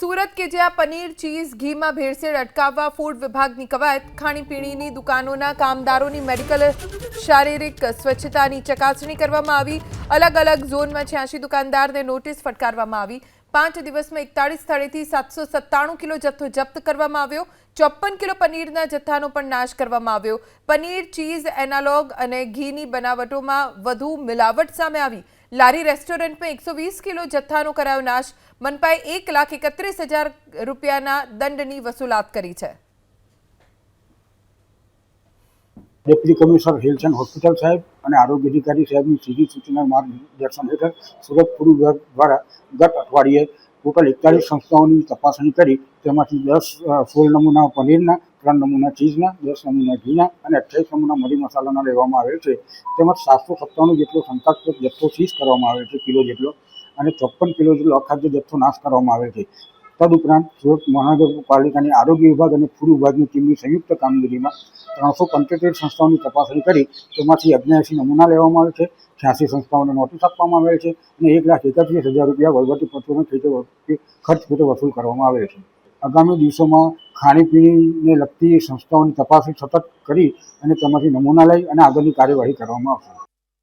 સુરત કે જ્યાં પનીર, ચીઝ, ઘીમાં ભેળસેળ અટકાવવા ફૂડ વિભાગની કવાયત, ખાણીપીણીની દુકાનોના કામદારોની મેડિકલ, શારીરિક સ્વચ્છતાની ચકાસણી કરવામાં આવી. અલગ અલગ ઝોનમાં છ્યાસી દુકાનદારને નોટિસ ફટકારવામાં આવી. પાંચ દિવસમાં એકતાળીસ સ્થળેથી સાતસો સત્તાણું કિલો જથ્થો જપ્ત કરવામાં આવ્યો. ચોપ્પન કિલો પનીરના જથ્થાનો પણ નાશ કરવામાં આવ્યો. પનીર, ચીઝ, એનાલોગ અને ઘીની બનાવટોમાં વધુ મિલાવટ સામે આવી. લારી રેસ્ટોરન્ટમાં એકસો વીસ કિલો જથ્થાનો કરાયો નાશ. મનપાએ એક લાખ એકત્રીસ હજાર રૂપિયાના દંડની વસૂલાત કરી છે. Deputy commissioner health and hospital સાહેબ અને આરોગ્ય અધિકારી સાહેબની સીધી સૂચના માર્ગદર્શન હેઠળ સુરત પૂર્વ વિભાગ દ્વારા ગત અઠવાડિયે ટોટલ એકતાલીસ સંસ્થાઓની તપાસણી કરી. તેમાંથી દસ સોળ નમૂના પનીરના, ત્રણ નમૂના ચીઝના, દસ નમૂના ઘીના અને અઠ્યાવીસ નમૂના મરી મસાલાના લેવામાં આવે છે. તેમજ સાતસો સત્તાણું જેટલો શંકાસ્પદ જથ્થો સીઝ કરવામાં આવે છે, કિલો જેટલો અને ચોપ્પન કિલો જેટલો અખાદ્ય જથ્થો નાશ કરવામાં આવે છે. તદુપરાંત સુરત મહાનગરપાલિકાની આરોગ્ય વિભાગ અને ફૂડ વિભાગની ટીમની સંયુક્ત કામગીરીમાં ત્રણસો પંચોતેર સંસ્થાઓની તપાસણી કરી, તેમાંથી અગ્યાસી નમૂના લેવામાં આવે છે, છ્યાસી સંસ્થાઓને નોટિસ આપવામાં આવેલ છે અને એક લાખ એકત્રીસ હજાર રૂપિયા વહીવટી પત્રોને ખેતે ખર્ચ પેટે વસૂલ કરવામાં આવેલ છે. આગામી દિવસોમાં ખાણીપીણીને લગતી સંસ્થાઓની તપાસણી સતત કરી અને તેમાંથી નમૂના લઈ અને આગળની કાર્યવાહી કરવામાં આવશે.